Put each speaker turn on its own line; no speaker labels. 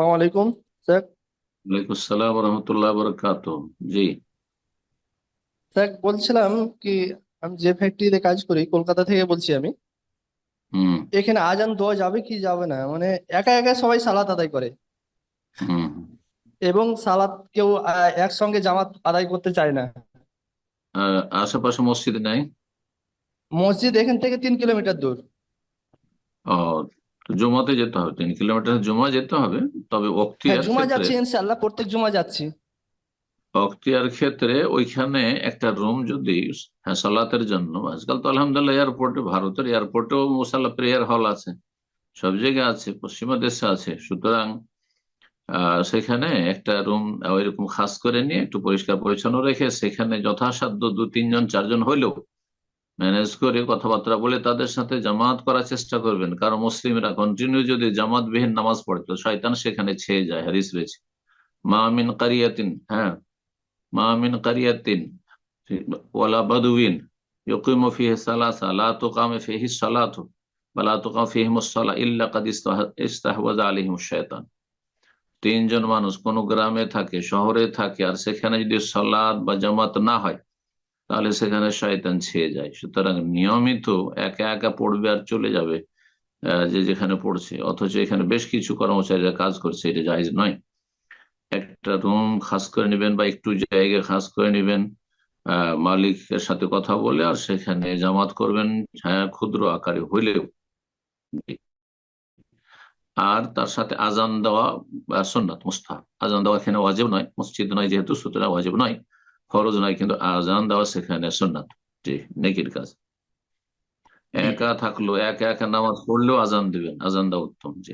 সালাম আলাইকুম স্যার।
ওয়ালাইকুম আসসালাম রহমতুল্লাহ বরকাত জি।
স্যার বলছিলাম কি আমি যে ফ্যাক্টরিতে কাজ করি কলকাতা থেকে বলছি আমি।
হুম।
এখানে আজান দেওয়া যাবে কি যাবে না? মানে একা একা সবাই সালাত আদায় করে।
হুম।
এবং সালাত কেউ আহ, একসঙ্গে জামাত আদায় করতে চায় না।
আহ, আশেপাশে মসজিদ নাই?
মসজিদ এখান থেকে তিন কিলোমিটার দূর।
ও জুমাতে যেতে হবে। তিন কিলোমিটার জুমা যেতে হবে তবে
হ্যাঁ
অক্তিয়ার
জুমা
ক্ষেত্রে
যাচ্ছি ইনশাল্লাহ প্রত্যেক জুমা যাচ্ছি।
অক্তিয়ার ক্ষেত্রে ওইখানে একটা রুম যদি হ্যাঁ সালাতের জন্য আজকাল তো আলহামদুলিল্লাহ এয়ারপোর্টে ভারতের এয়ারপোর্টেও মুসাল্লা প্রেয়ার হল আছে। সব জায়গায় আছে পশ্চিমা দেশে আছে। সুতরাং সেখানে একটা রুম ওইরকম খাস করে নিয়ে একটু পরিষ্কার পরিচ্ছন্ন রেখে সেখানে যথাসাধ্য দু তিনজন চারজন হইলেও ম্যানেজ করে কথাবার্তা বলে তাদের সাথে জামাত করার চেষ্টা করবেন। কারণ মুসলিমরা কন্টিনিউ যদি জামাত বিহীন নামাজ পড়ে তো শয়তান সেখানে ছেয়ে যায় হারিস রয়েছে। মা মিন কারিয়াতিন হ্যাঁ মা মিন কারিয়াতিন, ওয়ালা বাদুইন, ইউকিমু ফিহি সালাসা, লা তুকামু ফিহি সালাতু ওয়া লা তুকামু ফিহিমুস সালা ইল্লা কাদ ইস্তাহ- ইস্তাহওয়াযা আলাইহিমুশ শাইতান তিনজন মানুষ কোন গ্রামে থাকে, শহরে থাকে, আর সেখানে যদি সালাত বা জামাত না হয় তাহলে সেখানে শয়তান ছেয়ে যায়। সুতরাং নিয়মিত একা একা পড়বে আর চলে যাবে যে যেখানে পড়ছে। অথচ এখানে বেশ কিছু কর্মচারীরা কাজ করছে এটা জায়েজ নয়। একটা রুম খাস করে নেবেন বা একটু জায়গা খাস করে নেবেন মালিকের সাথে কথা বলে আর সেখানে জামাত করবেন হ্যাঁ ক্ষুদ্র আকারে হইলেও। আর তার সাথে আজান দেওয়া আহ, সুন্নাত মুস্তাহাব। আজান দেওয়া এখানে ওয়াজিব নয় মসজিদ নয় যেহেতু সুতরাং ওয়াজিব নয়। ফরজ নয় কিন্তু আজান দেওয়া সেখানে সুন্নাত। জি নেকির কাজ। একা থাকল একা একা নামাজ পড়লেও আজান দিবেন আজান দেওয়া উত্তম জি।